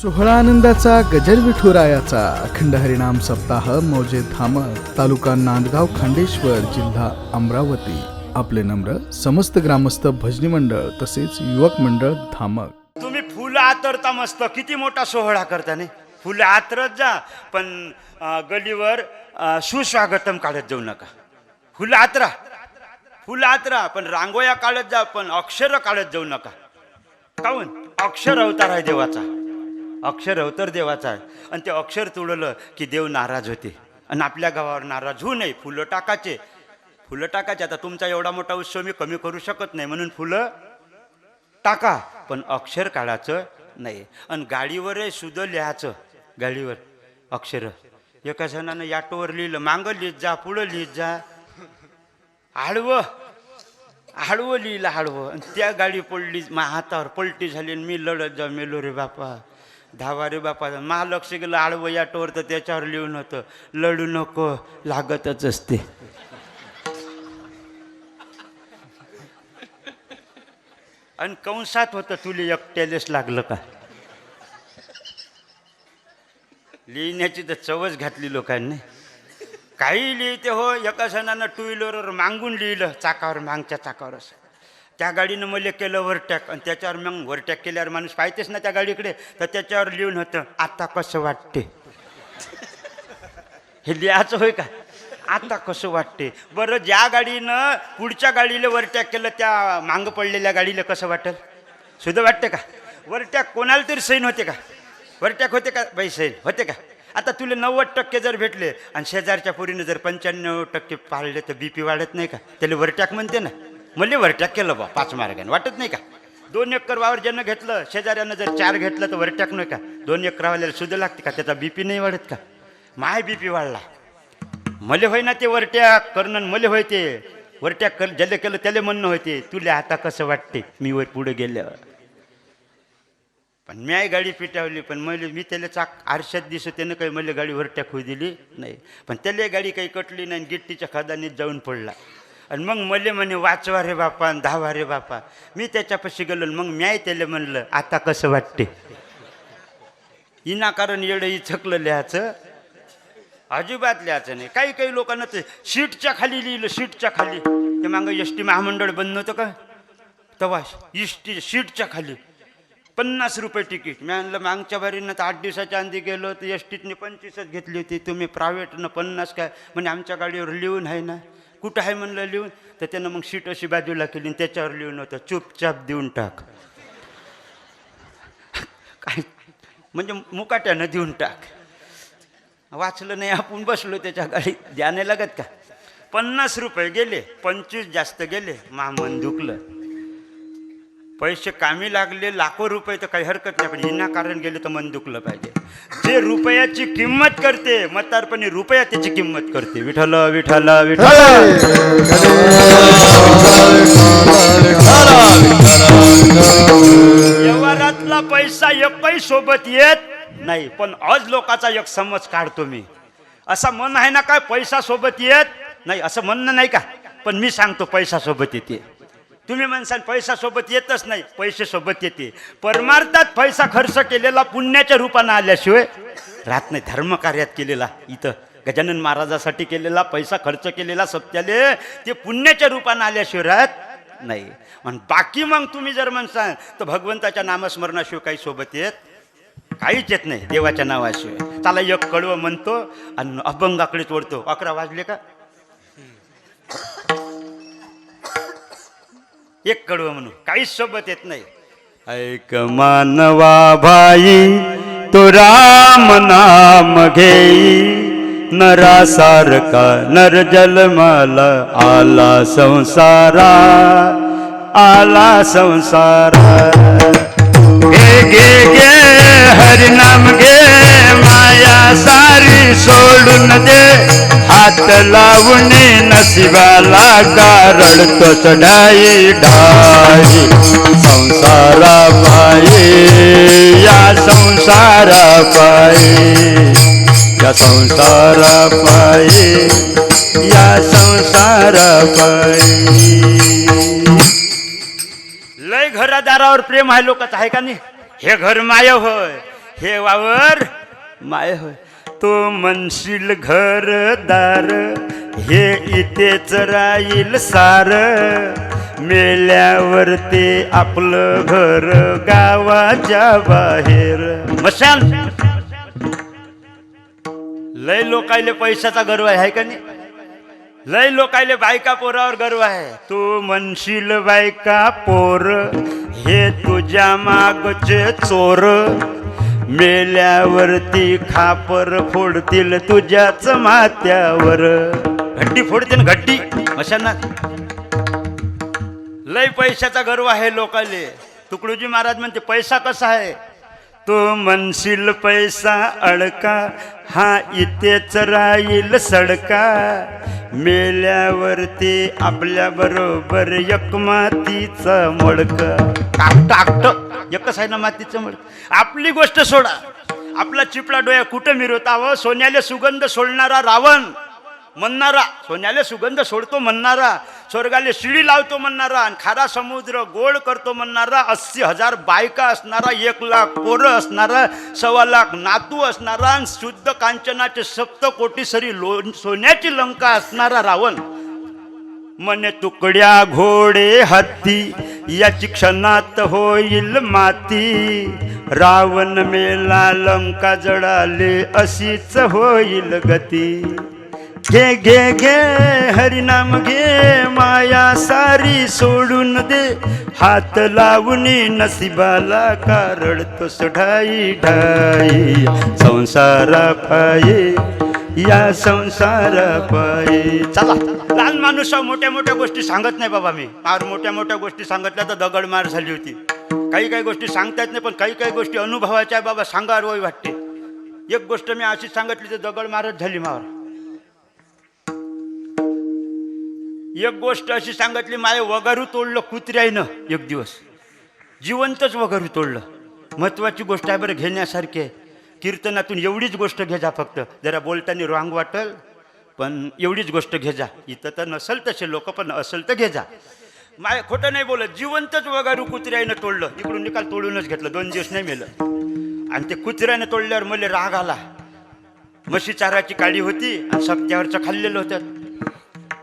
सोहळा आनंदाचा गजर विठुरायाचा. अखंड हरिणाम सप्ताह मौजे धामक तालुका नांदगाव खांडेश्वर जिल्हा अमरावती. आपले नम्र समस्त ग्रामस्थ भजनी मंडळ तसेच युवक मंडळ धामक. तुम्ही फुलं आतरता मस्त. किती मोठा सोहळा करता नाही? फुलं आतरत जा पण गलीवर सुस्वागतम काढत जाऊ नका. फुलं आतरा. फुलं आतरा पण रांगोया काढत जा पण अक्षर काढत जाऊ नका. काऊन अक्षर अवतार आहे देवाचा. अक्षर अवतर देवाचा आहे. आणि ते अक्षर तुडवलं की देव नाराज होते. आणि आपल्या गावावर नाराज होऊ नये. फुलं टाकायचे. फुलं टाकायचे. आता तुमचा एवढा मोठा उत्सव मी कमी करू शकत नाही. म्हणून फुलं टाका. पण अक्षर काढायचं नाही. आणि गाडीवर सुद्धा लिहायचं. गाडीवर. अक्षर. एका जणानं याटोवर लिहिलं. मागं लिहित जा पुढं लिहित जा. आडवं. आडवं लिहिलं आडवं. आणि त्या गाडी पडली. मा हातावर पलटी झाली आणि मी लढत जा मेलो रे बापा. धावा रे बापा मा गेलं आडवया याटोवर तर त्याच्यावर लिहून होतं लढू नको लागतच असते. आणि कंसात होतं तुला एकट्यालेच लागलं का? लिहिण्याची तर चवच घातली लोकांनी. काही लिहिते हो एका सणानं टू व्हीलरवर मागून लिहिलं चाकावर मागच्या चाकावर असं. त्या गाडीनं मला केलं वरटॅक आणि त्याच्यावर मग वरटॅक केल्यावर माणूस पाहिजेच ना त्या गाडीकडे. तर त्याच्यावर लिहून होतं आता कसं वाटते? हे लिहायचं होय का? आता कसं वाटते? बरं ज्या गाडीनं पुढच्या गाडीला वरटॅक केलं त्या मांग पडलेल्या गाडीला कसं वाटेल? सुद्धा वाटते का? वरटॅक कोणाला तरी सैन होते का? वरटॅक होते का? बाई सैन होते का? आता तुला नव्वद टक्के जर भेटले आणि शेजारच्या पोरीनं जर पंच्याण्णव टक्के पाळले तर बी पी वाढत नाही का? त्याला वरटॅक म्हणते ना. मला वरटॅक केलं बा पाच मार्गाने. वाटत नाही का? दोन एकर वावर ज्यानं घेतलं शेजाऱ्यानं जर चार घेतलं तर वरटॅक नाही का? दोन एकरावाल्याला सुद्धा लागते का? त्याचा बी पी नाही वाढत का? माय बी पी वाढला. मले होय ना ते वरट्याक करणं मले होय ते. वरट्याक कर ज्याला केलं त्याला म्हणणं होते तुला आता कसं वाटते? मी वर पुढे गेल्यावर पण मी गाडी पिटावली पण मैले मी त्याला चाक आरशात दिसत त्यानं काही मला गाडी वरट्याक होऊ दिली नाही. पण त्याला गाडी काही कटली नाही गिट्टीच्या खदानीत जाऊन पडला. आणि मग मले म्हणे वाचवा रे बापा आणि धावा रे बापा. मी त्याच्यापाशी गेलो आणि मग मी त्याला म्हणलं आता कसं वाटते? इनाकारण येडं इचकलं लिहायचं अजिबात लिहायचं नाही. काही काही लोकांना ते सीटच्या खाली लिहिलं सीटच्या खाली. ते मागं एस टी महामंडळ बंद नव्हतं का? तेव्हा एस टी सीटच्या खाली. पन्नास रुपये तिकीट. मी आणलं मागच्या बारीनं तर आठ दिवसाच्या आधी गेलो तर एस टीतनी पंचवीसच घेतली होती. तुम्ही प्रायव्हेटनं पन्नास काय? म्हणजे आमच्या गाडीवर लिहून आहे ना. कुठं आहे म्हणलं लिहून? तर त्यानं मग सीट अशी बाजूला केली आणि त्याच्यावर लिहून होतं चुपचाप देऊन टाक. काय? म्हणजे मुकाट्यानं देऊन टाक. वाचलं नाही आपण बसलो त्याच्या गाडीत द्याने लागत का? पन्नास रुपये गेले पंचवीस जास्त गेले मामन दुखलं. पैसे कामी लागले लाखो रुपये तर काही हरकत नाही पण विनाकारण गेले तर मन दुखलं पाहिजे. जे रुपयाची किंमत करते मतारपणी रुपया त्याची किंमत करते. विठल विठल विठल व्यवहारातला पैसा एकही सोबत येत नाही पण आज लोकाचा एक समज काढतो मी. असा मन आहे ना काय पैसा सोबत येत नाही असं म्हणणं नाही का? पण मी सांगतो पैसा सोबत येते. तुम्ही म्हणसान पैसा सोबत येतच नाही पैसे सोबत येते. परमार्थात पैसा खर्च केलेला पुण्याच्या रूपानं आल्याशिवाय राहत नाही. धर्मकार्यात केलेला इथं गजानन महाराजासाठी केलेला पैसा खर्च केलेला सत्याले ते पुण्याच्या रूपानं आल्याशिवाय राहत नाही. आणि बाकी मग तुम्ही जर म्हणसाल तर भगवंताच्या नामस्मरणाशिवाय काही सोबत येत काहीच येत नाही देवाच्या नावाशिवाय. त्याला एक कळवं म्हणतो आणि अभंगाकडेच ओढतो अकरा वाजले का? एक कडवं म्हणू काहीच सोबत येत नाही. ऐक मानवा भाई तो राम नाम घेई. नरासारखा नर जलमाला आला संसारा आला संसारा. घे घे घे हरिनाम घे माया सारी सोडून दे. हात लावून नशिबाला कारण तो चढाई ढाई संसारा पायी या संसारा पायी. या संसारा पायी या संसारा पायी. लय घरादारावर प्रेम आहे लोकच आहे का नाही? हे घर माय होय हे वावर माय होय. तो म्हणशील घरदार हे इथेच राहील सार. मेल्यावर ते आपलं घर गावाच्या बाहेर. मशाल. लय लोकायले पैशाचा गर्व आहे का नाही? लय लोकायले बायका पोरावर गर्व आहे. तू म्हणशील बायका पोर. हे तुझ्या मागचे चोर. मेल्यावरती खापर फोडतील तुझ्याच मात्यावर घड्डी फोडतील घड्डी अशांना. लय पैशाचा गर्व आहे लोकाले. तुकडोजी महाराज म्हणते पैसा कसा आहे? तो म्हणशील पैसा अडका हा इथेच राहील सडका. मेल्यावरती आपल्या बरोबर एक मातीचा मडक. टाकट आकट एकच आहे ना मातीचं मडक? आपली गोष्ट सोडा. आपला चिपळा डोया कुठं मिरवतावं? सोन्याले सुगंध सोडणारा रावण. म्हणणारा सोन्याला सुगंध सोडतो म्हणणारा स्वर्गाला शिडी लावतो म्हणणारा आणि खारा समुद्र गोड करतो म्हणणारा अस्सी हजार बायका असणारा एक लाख पोरं असणारा सव्वा लाख नातू असणारा आणि शुद्ध कांचनाचे सप्त कोटीसरी लो सोन्याची लंका असणारा रावण. मने तुकड्या घोडे हत्ती याची क्षणात होईल माती. रावण मेला लंका जळाले अशीच होईल गती. घे घे घे हरिनाम घे माया सारी सोडून दे. हात लावून नसिबाला कारडतोस ढाई ढाई. संसारा पाये या संसारा पाये. चला लहान माणूस हो, मोठ्या मोठ्या गोष्टी सांगत नाही बाबा मी. फार मोठ्या मोठ्या गोष्टी सांगितल्या तर दगडमार झाली होती. काही काही गोष्टी सांगता येत नाही पण काही काही गोष्टी अनुभवाच्या बाबा सांगार वय वाटते. एक गोष्ट मी अशीच सांगितली तर दगड मारत झाली मावर. एक गोष्ट अशी सांगितली माझ्या वगारू तोडलं कुत्र्यानं एक दिवस. जिवंतच वगारू तोडलं. महत्वाची गोष्ट आहे बरं घेण्यासारखी. आहे कीर्तनातून एवढीच गोष्ट घे जा फक्त. जरा बोलताना रांग वाटल पण एवढीच गोष्ट घे जा. इथं तर नसल तसे लोक पण असेल तर घे जा. माय खोटं नाही बोलत. जिवंतच वगारू कुत्र्याईनं तोडलं. इकडून निकाल तोडूनच घेतलं. दोन दिवस नाही मेलं. आणि ते कुत्र्यानं तोडल्यावर मला राग आला. म्हशी चाराची काळी होती आणि सप्त्यावरचं खाल्लेलं होतं.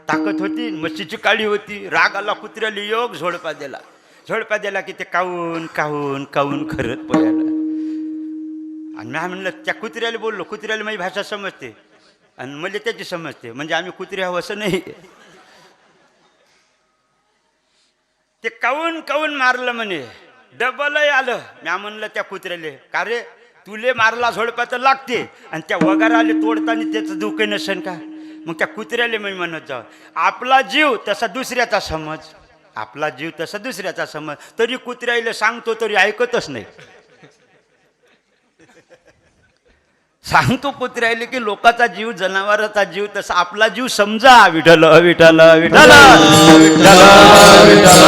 ताकद होती म्हशीची काळी होती राग आला कुत्र्याला योग झोडपा दिला. झोडपा दिला की ते काऊन काऊन काऊन खरत पळायला आणि मी म्हणलं त्या कुत्र्याला बोललो कुत्र्याला माझी भाषा समजते. आणि मला त्याची समजते म्हणजे आम्ही कुत्रे हवं असं नाही. ते काऊन काऊन मारलं म्हणे? डबलही आलं. म्या म्हणलं त्या कुत्र्याले का रे तुले मारला झोडपा तर लागते. आणि त्या वगाराले तोडताना त्याचं दुःख नसेल का? मग त्या कुत्र्याला मी म्हणत जाऊ आपला जीव तसा दुसऱ्याचा समज आपला जीव तसा दुसऱ्याचा समज तरी कुत्र्याला सांगतो तरी ऐकतच नाही सांगतो कुत्र्याले की लोकाचा जीव जनावराचा जीव तसा आपला जीव समजा विठल विठल विठल विठल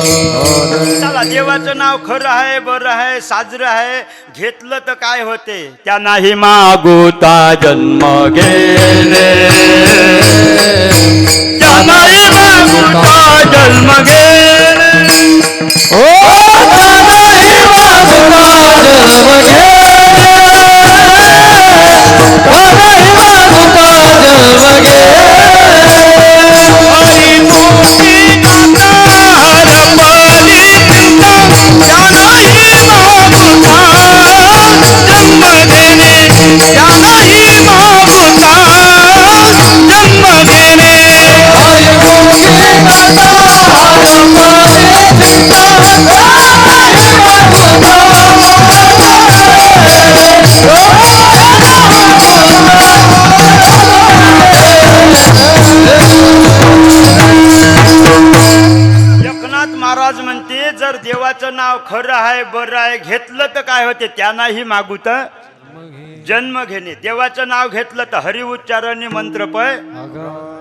चला देवाचं नाव खरं आहे बरं आहे साजरं आहे. घेतलं तर काय होते? त्या नाही मागुता जन्म घेणे. खरं आहे बरं आहे घेतलं तर काय होते? त्यांनाही मागू तर जन्म घेणे. देवाचं नाव घेतलं तर हरि उच्चारणी मंत्र पय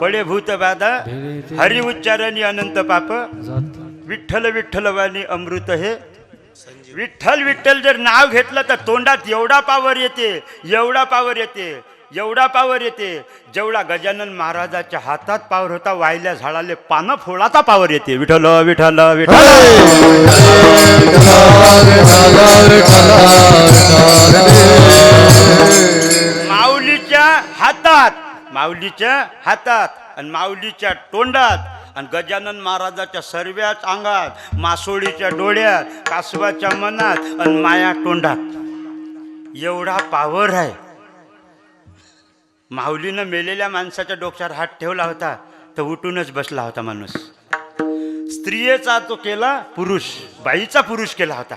पडे भूत बाधा. हरि उच्चारणी अनंत पाप. विठ्ठल विठ्ठलवाणी अमृत हे. विठ्ठल विठ्ठल जर नाव घेतलं तर तोंडात एवढा पावर येते एवढा पावर येते. एवढा पावर येते. जेवढा गजानन महाराजाच्या हातात पावर होता वाहिल्या झाडाले पानं फोडाचा पावर येते. विठ्ठल विठ्ठल विठ्ठल. माऊलीच्या हातात माऊलीच्या हातात आणि माऊलीच्या तोंडात आणि गजानन महाराजाच्या सर्व्याच अंगात मासोळीच्या डोळ्यात कासवाच्या मनात आणि माया तोंडात. एवढा पावर आहे. माऊलीनं मेलेल्या माणसाच्या डोक्यावर हात ठेवला होता तर उठूनच बसला होता माणूस. स्त्रियेचा तो केला पुरुष बाईचा पुरुष केला होता.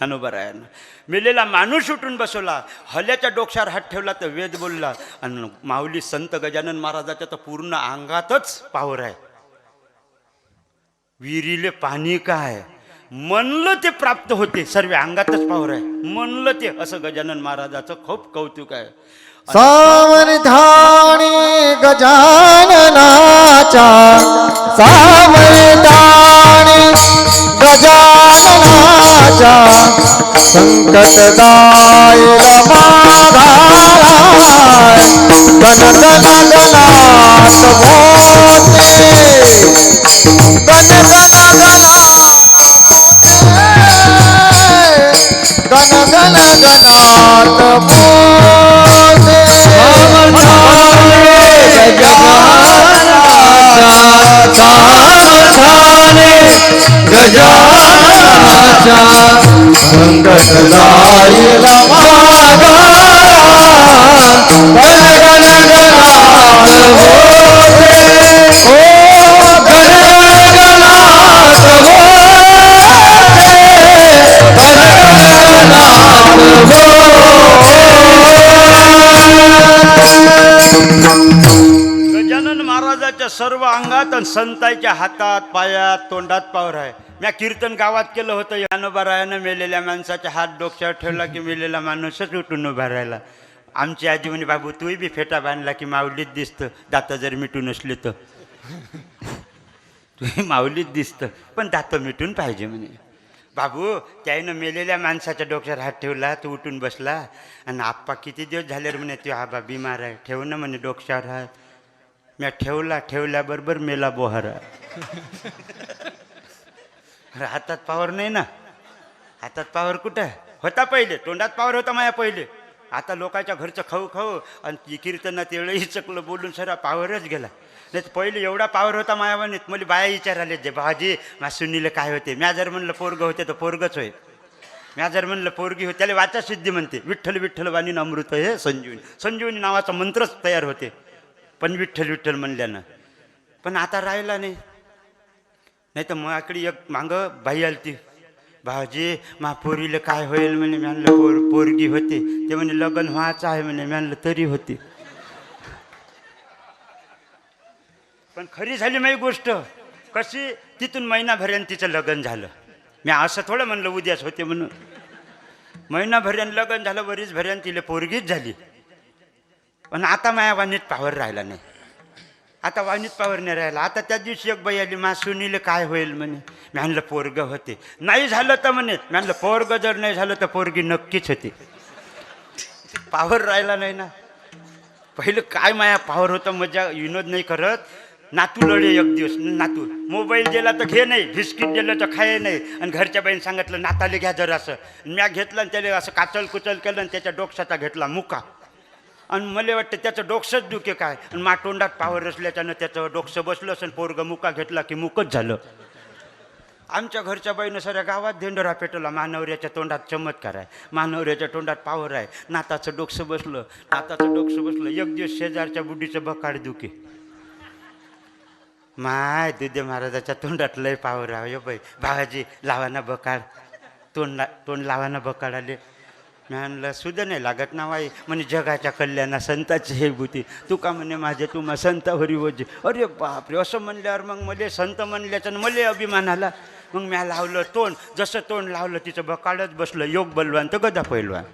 अनुबरायानं मेलेला माणूस उठून बसवला हल्याच्या डोक्यावर हात ठेवला तर वेद बोलला आणि माऊली संत गजानन महाराजाच्या तर पूर्ण अंगातच पावर आहे. विहिरीले पाणी काय? म्हणलं ते प्राप्त होते सर्व अंगातच पावर आहे. म्हणलं ते असं गजानन महाराजाचं खूप कौतुक आहे. सावधानी गजाननाचा सावधानी गजाननाचा संकटदाय रमाधाराय गण गण गणात मोते गण गजाननाचा संकट जाईला गण गण गणात मोते ओ हो, गण गणात मोते गजानन महाराजाच्या सर्व अंगात आणि संतांच्या हातात पायात तोंडात पावर आहे. म्या कीर्तन गावात केलं होतं यानोबारायानं मेलेल्या माणसाच्या हात डोक्यावर ठेवला की मेलेला माणूसच उठून उभा राहिला. आमची आजी म्हणे बाबू तूही बी फेटा बांधला की माऊलीत दिसतं दात जर मिटून असले तर. तुम्ही माऊलीत दिसतं पण दात मिटून पाहिजे म्हणे. बाबू त्याईनं मेलेल्या माणसाच्या डोक्यावर हात ठेवला तो उठून बसला. आणि आप्पा किती दिवस झाले म्हणे तो आबा बिमार आहे ठेव ना म्हणे डोक्यावर हात. म्या ठेवला ठेवल्याबरोबर मेला बोहारा. अरे हातात पावर नाही ना. हातात पावर कुठं? आहे? होता पहिले. तोंडात पावर होता माया पहिले. आता लोकांच्या घरचं खाऊ खाऊ आणि कीर्तनात एवढंही चकलं बोलून सरा पावरच गेला. नाही तर पहिले एवढा पावर होता मायावानीत मला बाया विचाराले जे भाजी मा सुनीला काय होते? म्या जर म्हणलं पोरगं होते तर पोरगच होय. म्या जर म्हणलं पोरगी होते त्याला वाचा सिद्धी म्हणते. विठ्ठल विठ्ठल वाणी अमृत हे संजीवनी. संजीवनी नावाचा मंत्रच तयार होते. पण विठ्ठल विठ्ठल म्हणल्यानं. पण आता राहिला नाही. नाही तर माझ्याकडे एक मागं बाई आली ती भाजी मा पोरीला काय होईल म्हणे? म्हणलं पोर पोरगी होते. ते म्हणे लग्न व्हायचं आहे म्हणे. म्हणलं तरी होते. पण खरी झाली माझी गोष्ट. कशी? तिथून महिनाभरानं तिचं लग्न झालं. मी असं थोडं म्हणलं उद्याच होते म्हणून. महिनाभरानं लग्न झालं बरीच भऱ्यानं तिला पोरगीच झाली. पण आता माया वाणीत पावर राहिला नाही. आता वाणीत पावर नाही राहिला. आता त्या दिवशी एक बाई आली मा सुनील काय होईल? म्हणे. मी म्हणलं पोरग होते. नाही झालं तर म्हणे. मी म्हणलं पोरग जर नाही झालं तर पोरगी नक्कीच होती. पावर राहिला नाही ना. पहिलं काय माया पावर होतं मजा विनोद नाही करत. नातू लढे एक दिवस. नातू. मोबाईल दिला तर घे नाही. बिस्किट दिलं तर खाय नाही. आणि घरच्या बाईने सांगितलं नाताले घ्या जर असं म्या घेतलं आणि त्याला असं काचल कुचल केलं आणि त्याच्या डोक्याचा घेतला मुका. आणि मला वाटतं त्याचं डोकसंच दुखे काय? आणि मा तोंडात पावर असल्याच्यानं त्याचं डोकसं बसलं असं पोरगं मुका घेतला की मुकच झालं. आमच्या घरच्या बाईनं साऱ्या गावात धेंडोरा पेटवला मानवऱ्याच्या तोंडात चमत्कार आहे मानवऱ्याच्या तोंडात पावर आहे नाताचं डोकसं बसलं नाताचं डोकसं बसलं एक दिवस शेजारच्या बुड्डीचं बकाड दुखे. माय दुधे महाराजाच्या तोंडात लय पावर आहे बाई भावाजी लावाना बकाड. तोंड तोंड लावाना बकाड आले. मी म्हणलं सुद्धा नाही लागत ना बाई. म्हणे जगाच्या कल्याणा संताची हे भूती. तू का म्हणे माझे तू मा संतावरी वजे अरे बापरे! असं म्हणल्यावर मग मले संत म्हणल्याचं मले अभिमान आला मग म्या लावलं तोंड. जसं तोंड लावलं तिचं बकाडच बसलं. योग बलवान तर गदा पैलवान.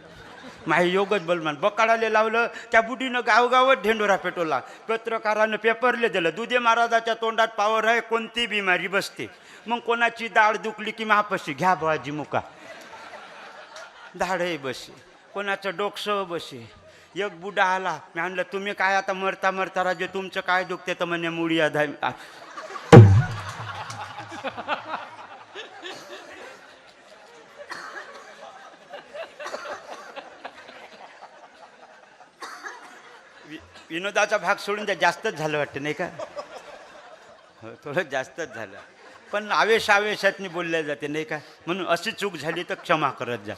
माही योगच बलवान. बकाडाले लावलं त्या बुढीनं गावगावत ढेंडोरा पेटवला. पत्रकारानं पेपरले दिलं. दुधे महाराजाच्या तोंडात पावर आहे कोणती बिमारी बसते? मग कोणाची दाढ दुखली की महापशी घ्या बाजी मुका दाढही बसे कोणाचं डोकसं बसे एक बुडा आला मी म्हणलं तुम्ही काय आता मरता मरता राजे तुमचं काय दुखते तर म्हणे मुडी अधाय वि- विनोदाचा भाग सोडून द्या जास्तच झालं वाटतं नाही का? हो थोडं जास्तच झालं. पण आवेश आवेशातनी बोलल्या जाते नाही का? म्हणून अशी चूक झाली तर क्षमा करत जा.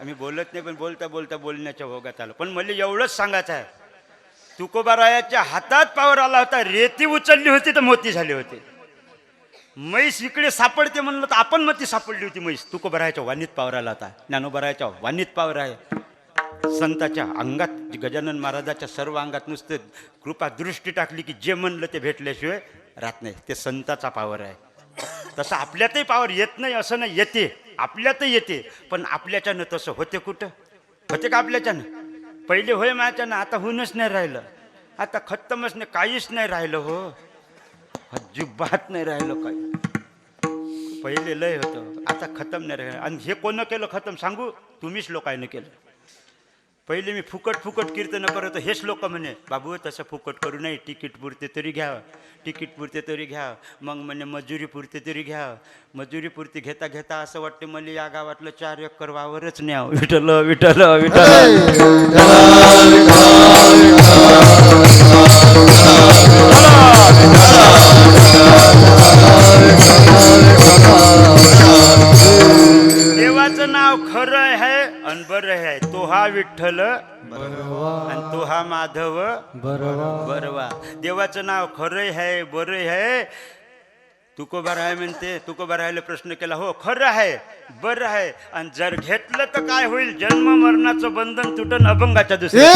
आम्ही बोलत नाही पण बोलता बोलता बोलण्याच्या भोगात आलो. पण मला एवढंच सांगायचं आहे. तुकोबारायाच्या हातात पावर आला होता रेती उचलली होती तर मोती झाली होती. म्हैस इकडे सापडते म्हणलं तर आपण मग ती सापडली होती म्हैस. तुकोबरायाच्या वाणीत पावर आला होता. ज्ञानोबरायाच्या वाणीत पावर आहे. संताच्या अंगात गजानन महाराजाच्या सर्व अंगात नुसतं कृपा दृष्टी टाकली की जे म्हणलं ते भेटल्याशिवाय राहत नाही. ते संताचा पावर आहे. तसं आपल्यातही पावर येत नाही असं नाही येते. आपल्यातही येते. पण आपल्याच्यानं तसं होते कुठं? होते का आपल्याच्यानं? पहिले होय माझ्यानं आता होऊनच नाही राहिलं. आता खत्तमच नाही काहीच नाही राहिलं हो. अजिबात नाही राहिलं काही. पहिले लय होतं. आता खतम नाही राहिलं. आणि हे कोणं केलं खतम? सांगू? तुम्हीच लोकांनी केलं. पहिले मी फुकट फुकट कीर्तन करत हेच लोक म्हणे बाबू तसं फुकट करू नाही तिकीट पुरते तरी घ्या तिकीट पुरते तरी घ्या मग म्हणे मजुरी पुरते तरी घ्या मजुरी पुरती घेता घेता असं वाटते मला या गावातलं चार एकर वावरच न्याव विठल विठल विठल देवाचं नाव खरं आहे आणि बरं आहे तो हा विठ्ठल आणि तो हा माधव बरवा. देवाचं नाव खरं आहे बरं आहे. तुकोबा राय म्हणते तुकोबा रायला प्रश्न केला. हो खरं आहे बरं आहे. आणि जर घेतलं तर काय होईल? जन्म मरणाचं बंधन तुटन अभंगाच्या दुसऱ्या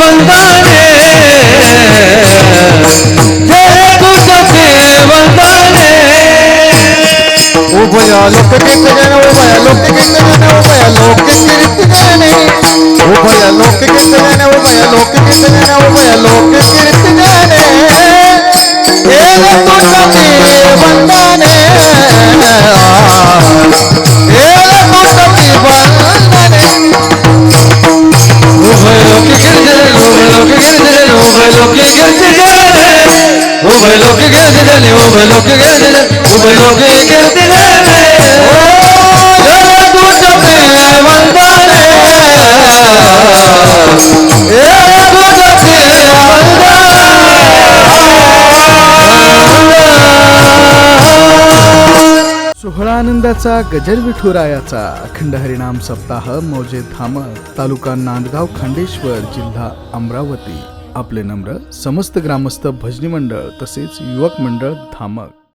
तुझे वंदने जय तुझे वंदने उभय लोक कीर्तन उभय लोक कीर्तन उभय लोक कीर्तन उभय लोक कीर्तन उभय लोक कीर्तन उभय लोक कीर्तन एल तुझे वंदने एल तुझे वंदने उभय लोक कीर्तन उभय लोक कीर्तन उभय लोक कीर्तन उभय लोक कीर्तन उभय लोक कीर्तन उभय लोक कीर्तन ओ जय तुझे वंदने ए सोहळा आनंदाचा गजर विठुरायाचा अखंड हरिणाम सप्ताह मौजे धामक तालुका नांदगाव खांडेश्वर जिल्हा अमरावती. आपले नम्र समस्त ग्रामस्थ भजनी मंडळ तसेच युवक मंडळ धामक.